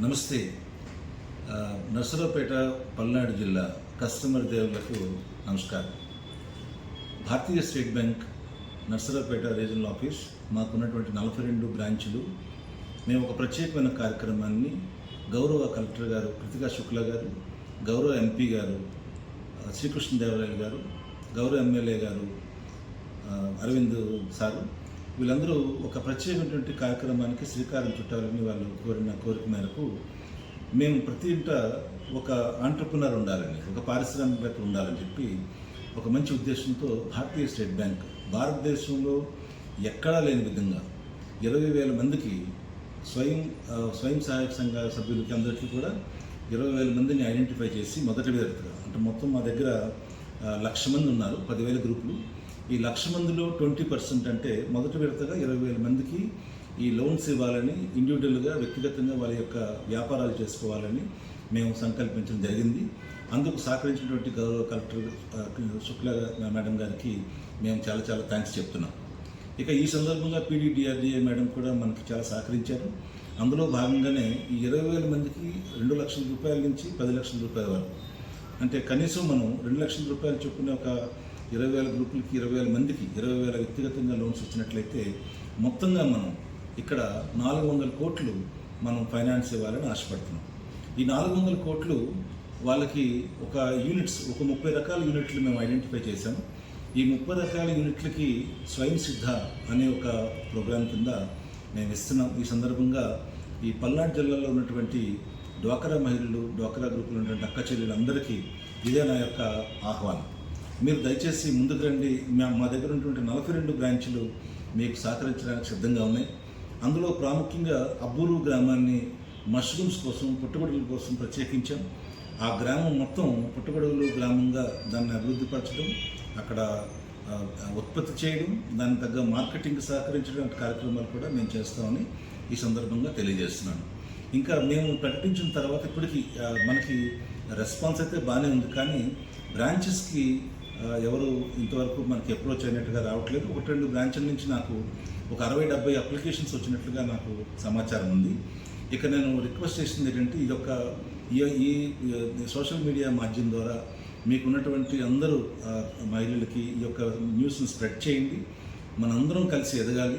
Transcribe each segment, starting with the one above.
నమస్తే. నర్సరావుపేట పల్నాడు జిల్లా కస్టమర్ దేవులకు నమస్కారం. Bharatiya state bank Narasaraopet regional office మాకున్నటువంటి నలభై రెండు బ్రాంచులు. మేము ఒక ప్రత్యేకమైన కార్యక్రమాన్ని గౌరవ కలెక్టర్ గారు కృతికా శుక్లా గారు గౌరవ ఎంపీ గారు ఆ, శ్రీకృష్ణదేవరాయలు గారు గౌరవ ఎమ్మెల్యే గారు అరవింద్ సారు వీళ్ళందరూ ఒక ప్రత్యేకమైనటువంటి కార్యక్రమానికి శ్రీకారం చుట్టాలని వాళ్ళు కోరిన కోరిక మేరకు మేము ప్రతి ఇంట ఒక ఆంటర్ప్రినర్ ఉండాలని ఒక పారిశ్రామికవేత్త ఉండాలని చెప్పి ఒక మంచి ఉద్దేశంతో భారతీయ స్టేట్ బ్యాంక్ భారతదేశంలో ఎక్కడా లేని విధంగా ఇరవై వేల మందికి స్వయం స్వయం సహాయక సంఘ సభ్యులకి అందరికీ కూడా ఇరవై వేల మందిని ఐడెంటిఫై చేసి మొదటి విడతగా అంటే మొత్తం మా దగ్గర లక్ష మంది ఉన్నారు పదివేల గ్రూపులు. ఈ లక్ష మందిలో ట్వంటీ పర్సెంట్ అంటే మొదటి విడతగా ఇరవై వేల మందికి ఈ లోన్స్ ఇవ్వాలని ఇండివిజువల్గా వ్యక్తిగతంగా వాళ్ళ యొక్క వ్యాపారాలు చేసుకోవాలని మేము సంకల్పించడం జరిగింది. అందుకు సహకరించినటువంటి గౌరవ కలెక్టర్ ఆ, శుక్లా మేడం గారికి మేము చాలా చాలా థ్యాంక్స్ చెప్తున్నాం. ఇక ఈ సందర్భంగా పీడీడీఆర్డీఏ మేడం కూడా మనకి చాలా సహకరించారు. అందులో భాగంగానే ఈ ఇరవై వేల మందికి రెండు లక్షల రూపాయల నుంచి పది లక్షల రూపాయల వరకు. అంటే కనీసం మనం రెండు లక్షల రూపాయలు చొప్పున ఒక ఇరవై వేల గ్రూపులకి ఇరవై వేల మందికి ఇరవై వేల వ్యక్తిగతంగా లోన్స్ ఇచ్చినట్లయితే మొత్తంగా మనం ఇక్కడ నాలుగు వందల కోట్లు మనం ఫైనాన్స్ ఇవ్వాలని ఆశపడుతున్నాం. ఈ నాలుగు వందల కోట్లు వాళ్ళకి ఒక యూనిట్స్ ఒక ముప్పై రకాల యూనిట్లు మేము ఐడెంటిఫై చేశాం. ఈ ముప్పై రకాల యూనిట్లకి స్వయం సిద్ధ అనే ఒక ప్రోగ్రాం కింద మేము ఇస్తున్నాం. ఈ సందర్భంగా ఈ పల్నాడు జిల్లాలో ఉన్నటువంటి డ్వాకరా మహిళలు డ్వాకరా గ్రూపులు ఉన్నటువంటి అక్క చెల్లెలందరికీ ఇదే నా యొక్క ఆహ్వానం. మీరు దయచేసి ముందుకు రండి. మా మా దగ్గర ఉన్నటువంటి నలభై రెండు బ్రాంచులు మీకు సహకరించడానికి సిద్ధంగా ఉన్నాయి. అందులో ప్రాముఖ్యంగా అబ్బూరు గ్రామాన్ని మష్రూమ్స్ కోసం పుట్టుబడుల కోసం ప్రత్యేకించాం. ఆ గ్రామం మొత్తం పుట్టుబడుగులు గ్రామంగా దాన్ని అభివృద్ధి పరచడం అక్కడ ఉత్పత్తి చేయడం దానికి తగ్గ మార్కెటింగ్ సహకరించడం కార్యక్రమాలు కూడా మేము చేస్తామని ఈ సందర్భంగా తెలియజేస్తున్నాను. ఇంకా మేము ప్రకటించిన తర్వాత ఇప్పటికి మనకి రెస్పాన్స్ అయితే బాగానే ఉంది. కానీ బ్రాంచెస్కి ఎవరు ఇంతవరకు మనకి అప్రోచ్ అయినట్టుగా రావట్లేదు. ఒకటి రెండు బ్రాంచ్ల నుంచి నాకు ఒక అరవై డెబ్బై అప్లికేషన్స్ వచ్చినట్లుగా నాకు సమాచారం ఉంది. ఇక నేను రిక్వెస్ట్ చేసింది ఏంటంటే ఈ యొక్క ఈ- ఈ సోషల్ మీడియా మాధ్యమం ద్వారా మీకు ఉన్నటువంటి అందరూ మహిళలకి ఈ యొక్క న్యూస్ని స్ప్రెడ్ చేయండి. మనందరం కలిసి ఎదగాలి.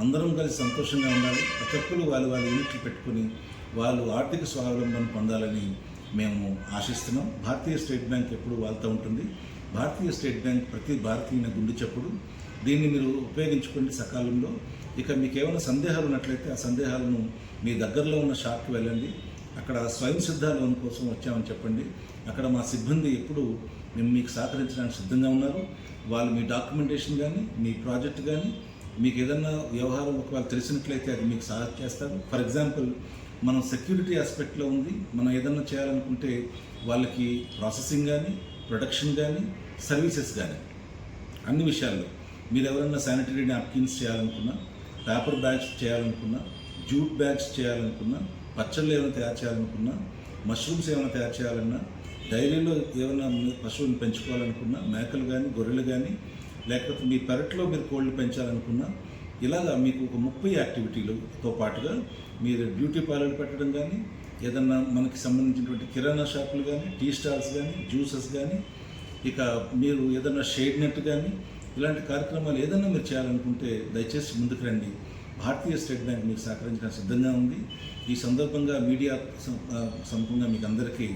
అందరం కలిసి సంతోషంగా ఉండాలి. ఒక్కొక్కరు వాళ్ళు వాళ్ళ యూనిట్లు పెట్టుకుని వాళ్ళు ఆర్థిక స్వావలంబన పొందాలని మేము ఆశిస్తున్నాం. భారతీయ స్టేట్ బ్యాంక్ ఎప్పుడు వాళ్ళతో ఉంటుంది. భారతీయ స్టేట్ బ్యాంక్ ప్రతి భారతీయుని గుండె చప్పుడు. దీన్ని మీరు ఉపయోగించుకోండి సకాలంలో. ఇక మీకు ఏమైనా సందేహాలు ఉన్నట్లయితే ఆ సందేహాలను మీ దగ్గరలో ఉన్న షాప్కి వెళ్ళండి. అక్కడ స్వయం సిద్ధ లోన్ కోసం వచ్చామని చెప్పండి. అక్కడ మా సిబ్బంది ఎప్పుడు మేము మీకు సహకరించడానికి సిద్ధంగా ఉన్నారు. వాళ్ళు మీ డాక్యుమెంటేషన్ కానీ మీ ప్రాజెక్ట్ కానీ మీకు ఏదన్నా వ్యవహారం ఒకవేళ తెలిసినట్లయితే అది మీకు సహాయం చేస్తారు. ఫర్ ఎగ్జాంపుల్ మనం సెక్యూరిటీ ఆస్పెక్ట్లో ఉంది. మనం ఏదన్నా చేయాలనుకుంటే వాళ్ళకి ప్రాసెసింగ్ కానీ ప్రొడక్షన్ కానీ సర్వీసెస్ కానీ అన్ని విషయాల్లో. మీరు ఎవరైనా శానిటరీ నాప్కిన్స్ చేయాలనుకున్నా పేపర్ బ్యాగ్స్ చేయాలనుకున్నా జూట్ బ్యాగ్స్ చేయాలనుకున్నా పచ్చళ్ళు ఏమైనా తయారు చేయాలనుకున్నా మష్రూమ్స్ ఏమైనా తయారు చేయాలన్నా డైరీలో ఏమైనా మీ పశువులను పెంచుకోవాలనుకున్నా మేకలు కానీ గొర్రెలు కానీ లేకపోతే మీ పెరట్లో మీరు కోళ్ళు పెంచాలనుకున్నా ఇలాగా మీకు ఒక ముప్పై యాక్టివిటీలతో పాటుగా మీరు బ్యూటీ పార్లర్ పెట్టడం కానీ ఏదన్నా మనకి సంబంధించినటువంటి కిరాణా షాపులు కానీ టీ స్టాల్స్ కానీ జ్యూసెస్ కానీ ఇక మీరు ఏదైనా షేడ్ నెట్ కానీ ఇలాంటి కార్యక్రమాలు ఏదైనా మీరు చేయాలనుకుంటే దయచేసి ముందుకు రండి. భారతీయ స్టేట్ బ్యాంక్ మీకు సహకరించడానికి సిద్ధంగా ఉంది. ఈ సందర్భంగా మీడియా సం- సముఖంగా మీకు అందరికీ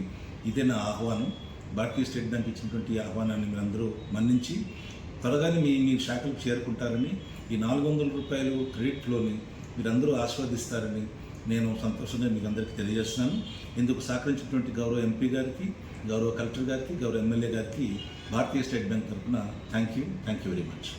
ఇదే నా ఆహ్వానం. భారతీయ స్టేట్ బ్యాంక్ ఇచ్చినటువంటి ఆహ్వానాన్ని మీరు అందరూ మన్నించి త్వరగానే మీ మీ శాఖలకు చేరుకుంటారని ఈ నాలుగు వందల రూపాయలు క్రెడిట్లోని మీరందరూ ఆస్వాదిస్తారని నేను సంతోషంగా మీకు అందరికీ తెలియజేస్తున్నాను. ఇందుకు సహకరించినటువంటి గౌరవ ఎంపీ గారికి గౌరవ కలెక్టర్ గారికి గౌరవ ఎమ్మెల్యే గారికి భారతీయ స్టేట్ బ్యాంక్ తరఫున thank you thank you very much.